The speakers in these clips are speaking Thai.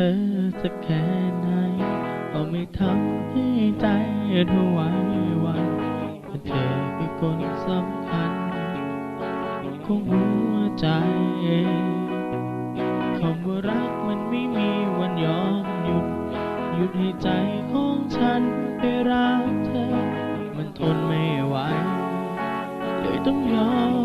ค่ไหนก็ไม่ทำให้ใจเธอไหววันแต่เธอคือคนสำคัญของหัวใจคำว่ารักมันไม่มีวันยอมหยุด หยุดให้ใจของฉันไปรักเธอ มันทนไม่ไหวเลยต้องยอม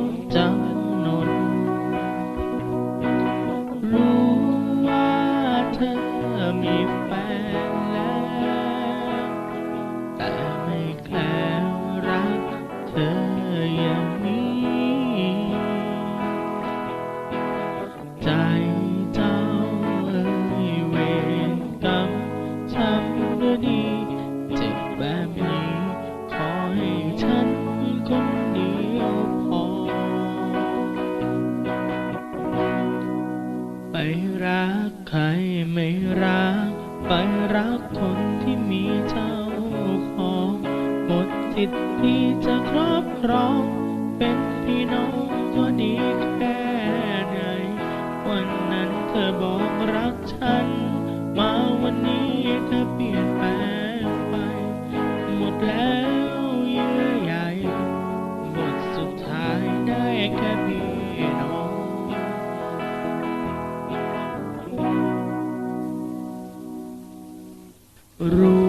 ออย่างนี้ ใจเจ้าเอ่ยเวรกรรมช้ำด้วยดีเจ็บแบบนี้ ขอให้ฉันคนเดียวพอ ไปรักใครไม่รัก ไปรักคน สิทธิ์ที่จะครอบครอง เป็นพี่น้องก็ดีแค่ไหน วันนั้นเธอบอกรักฉัน มาวันนี้เธอเปลี่ยนแปลงไป หมดแล้วเยื่อใยบทสุดท้ายได้แค่พี่น้องรู้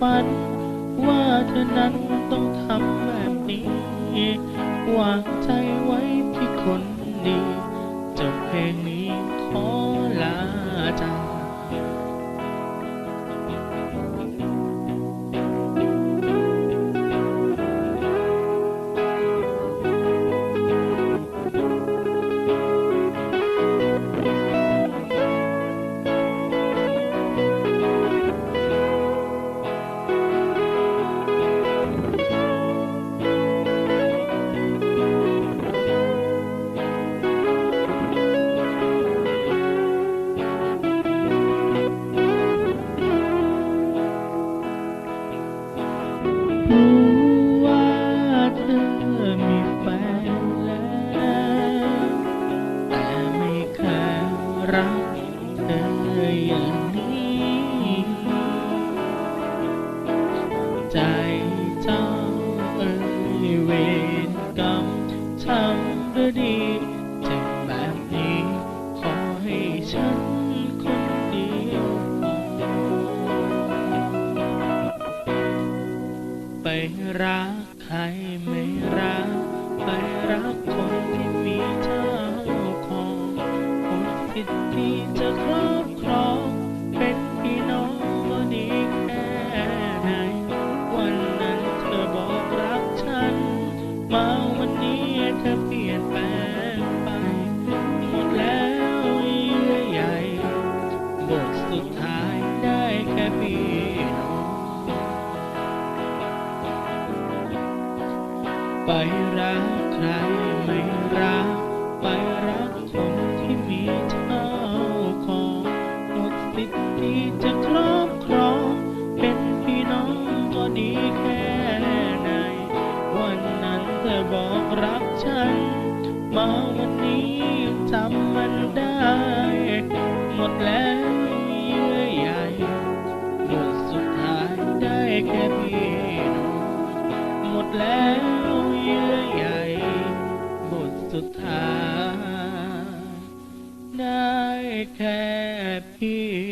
ฝัน ว่าเธอนั้นต้องทำแบบนี้วางใจไว้ที่คนดีจบเพลงนี้ขอ รักใครไม่รักไปรักคนที่มีเจ้าของหมดสิทธิ์ที่จะครอบครองเป็นพี่น้องก็ดีแค่ไหนวันนั้นเธอบอกรักฉัน มาวันนี้เธอเปลี่ยนแปลงไปหมดแล้วเยื่อใยบทสุดท้ายได้แค่พี่น้อง ไปรักใครไม่รัก ไปรักคนที่มีเจ้าของหมดสิทธิ์ที่จะครอบครอง เป็นพี่น้องก็ดีแค่ไหน วันนั้นเธอบอกรักฉัน มาวันนี้ยังจำมันได้ หมดแล้วเยื่อใยบทสุดท้ายได้แค่พี่น้องหมดแล้ว ดท้ายได้แค่พี่น้อง